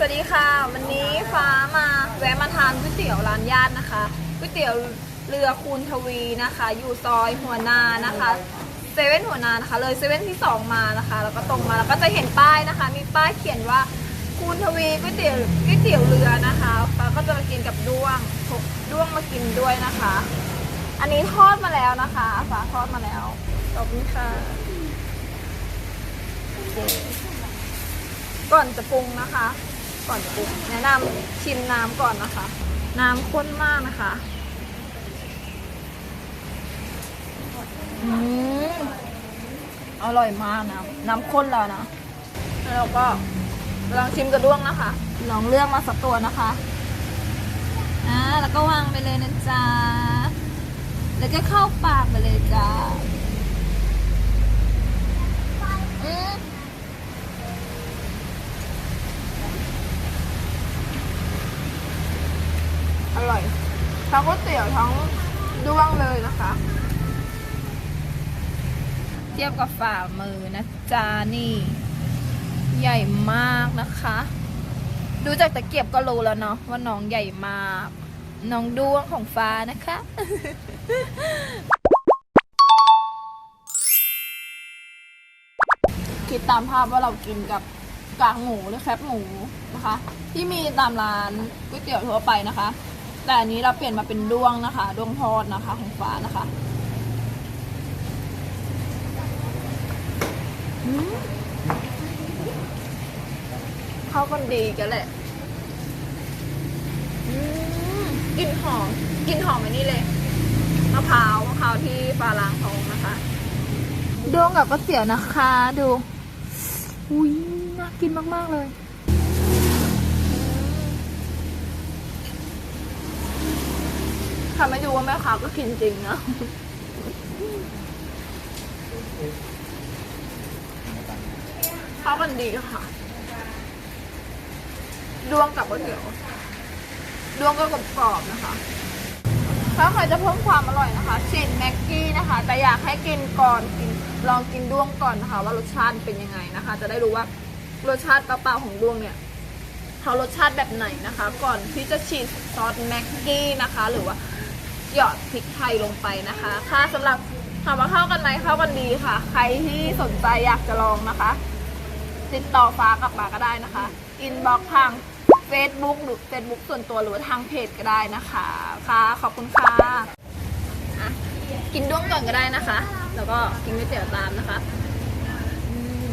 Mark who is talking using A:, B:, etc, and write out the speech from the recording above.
A: สวัสดีค่ะ วันนี้ฟ้ามาแวะมาทานก๋วยเตี๋ยวร้านญาตินะคะก๋วยเตี๋ยวเรือคูณทวีนะคะ อยู่ซอยหัวนานะคะเซเว่นหัวนานะคะ เลยเซเว่นที่สองมานะคะ แล้วก็ตรงมาแล้วก็จะเห็นป้ายนะคะ มีป้ายเขียนว่าคูณทวีก๋วยเตี๋ยวก๋วยเตี๋ยวเรือนะคะฟ้าก็จะมากินกับด้วงพกด้วงมากินด้วยนะคะ อันนี้ทอดมาแล้วนะคะฟ้าทอดมาแล้วขอบคุณค่ะก่อนจะปรุงนะคะ ก่อนจะปรุงแนะนำชิมน้ำก่อนนะคะ น้ำข้นมากนะคะอืมอร่อยมากนะน้ำข้นแล้วนะแล้วเราก็ลองชิมกระด้วงนะคะ ลองเลือกมาสักตัวนะคะอ่าแล้วก็วางไปเลยนะจ๊ะแล้วก็เข้าปากไปเลยจ้าอืม อร่อย ทั้งก๋วยเตี๋ยวทั้งด้วงเลยนะคะ เทียบกับฝ่ามือนะจ๊ะนี่ ใหญ่มากนะคะ ดูจากตะเกียบก็รู้แล้วเนาะว่าน้องใหญ่มาก น้องด้วงของฟ้านะคะคิดตามภาพว่าเรากินกับกากหมูหรือแคบหมูนะคะ ที่มีตามร้านก๋วยเตี๋ยวทั่วไปนะคะ แต่อันนี้เราเปลี่ยนมาเป็นด้วงนะคะด้วงทอดนะคะของฟ้านะคะเข้ากันดีกันแหละอืมกลิ่นหอมกลิ่นหอมอันนี้เลยมะพร้าวมะพร้าวที่ฟ้าล้างทองนะคะด้วงกับก๋วยเตี๋ยวนะคะ ดูอุ้ยน่ากินมาก ๆ เลย ทำให้ดูว่าแม่ค้าก็กินจริงนะเข้ากันดีค่ะ ดวงกับก๋วยเตี๋ยว ดวงก็กรอบๆนะคะ ถ้าใครจะเพิ่มความอร่อยนะคะฉีดแม็กกี้นะคะ แต่อยากให้กินก่อนกินลองกินดวงก่อนนะคะ ว่ารสชาติเป็นยังไงนะคะ จะได้รู้ว่ารสชาติเปล่าๆของดวงเนี่ยเขารสชาติแบบไหนนะคะ ก่อนที่จะฉีดซอสแม็กกี้นะคะ หรือว่า หยอดพริกไทยลงไปนะคะ ค่ะสำหรับถามว่าเข้ากันไหมเข้ากันดีค่ะ ใครที่สนใจอยากจะลองนะคะ ติดต่อฟ้ากลับมาก็ได้นะคะ อินบ็อกทาง Facebook หรือ Facebook ส่วนตัวหรือทางเพจก็ได้นะคะ ค่ะขอบคุณค่ะอะกินด้วงก่อนก็ได้นะคะ แล้วก็กินก๋วยเตี๋ยวตามนะคะอืม